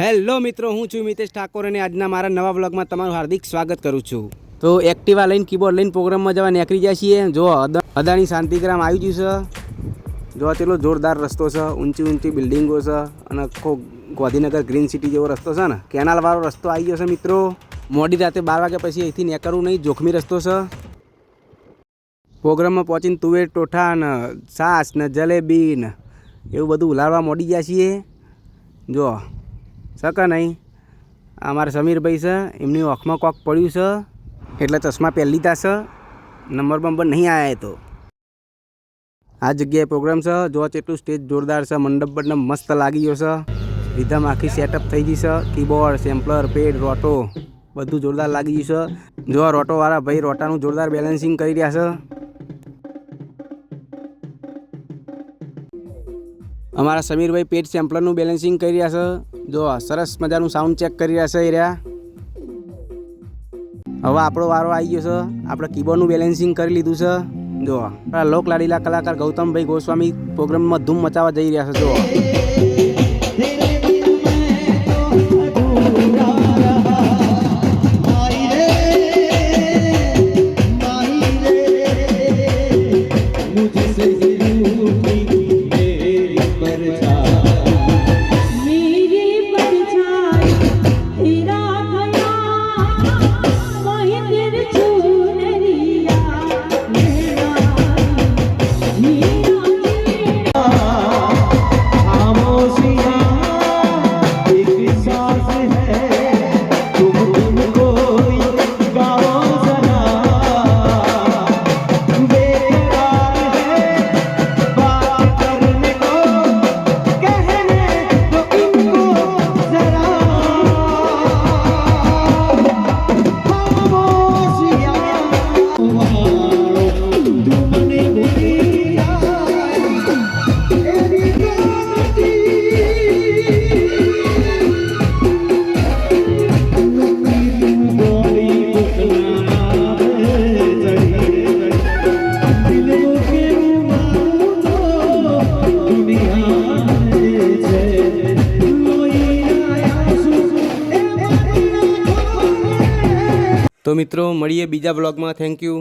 Hello મિત્રો, હું છું મિતેશ ઠાકોર અને આજના મારા નવા બ્લોગમાં તમારું હાર્દિક સ્વાગત કરું છું. તો એક્ટિવા લઈને કીબોર્ડ લઈને પ્રોગ્રામમાં જવા નીકળી જાય છીએ. જો અદાણી શાંતિગ્રામ આવી ગયું છે. જો તેટલો જોરદાર રસ્તો છે, ઊંચી ઊંચી બિલ્ડિંગો છે અને આખો ગાંધીનગર ગ્રીન સિટી જેવો રસ્તો છે ને. કેનાલવાળો રસ્તો આવી ગયો છે મિત્રો. મોડી રાતે બાર વાગ્યા પછી અહીંથી નીકળવું નહીં, જોખમી રસ્તો છે. પ્રોગ્રામમાં પહોંચીને તુવેર ટોઠા ને છાસ ને જલેબી ને એવું બધું ઉલાળવા મોડી ગયા છીએ. જો શકે નહીં આ અમારા સમીરભાઈ છે એમની ઓખમાં કોક પડ્યું છે એટલે ચશ્મા પહેરી લીધા છે નંબર બંબર નહીં આવ્યા તો. આ જગ્યાએ પ્રોગ્રામ છે જો એટલું સ્ટેજ જોરદાર છે મંડપ બંડપ મસ્ત લાગી ગયો છે રીધમ આખી સેટઅપ થઈ ગઈ છે કીબોર્ડ સેમ્પલર પેડ રોટો બધું જોરદાર લાગી ગયું છે જો રોટોવાળા ભાઈ રોટાનું જોરદાર બેલેન્સિંગ કરી રહ્યા છે અમારા સમીરભાઈ પેટ સેમ્પલરનું બેલેન્સિંગ કરી રહ્યા છે જો સરસ મજાનું સાઉન્ડ ચેક કરી રહ્યા છે એ રહ્યા હવે આપણો વારો આવી ગયો છે આપણે કીબોર્ડનું બેલેન્સિંગ કરી લીધું છે જો આપણા લોક લાડીલા કલાકાર ગૌતમભાઈ ગોસ્વામી પ્રોગ્રામમાં ધૂમ મચાવવા જઈ રહ્યા છે જો मेरी તો મિત્રો મળીએ બીજા બ્લોગમાં થેન્ક યુ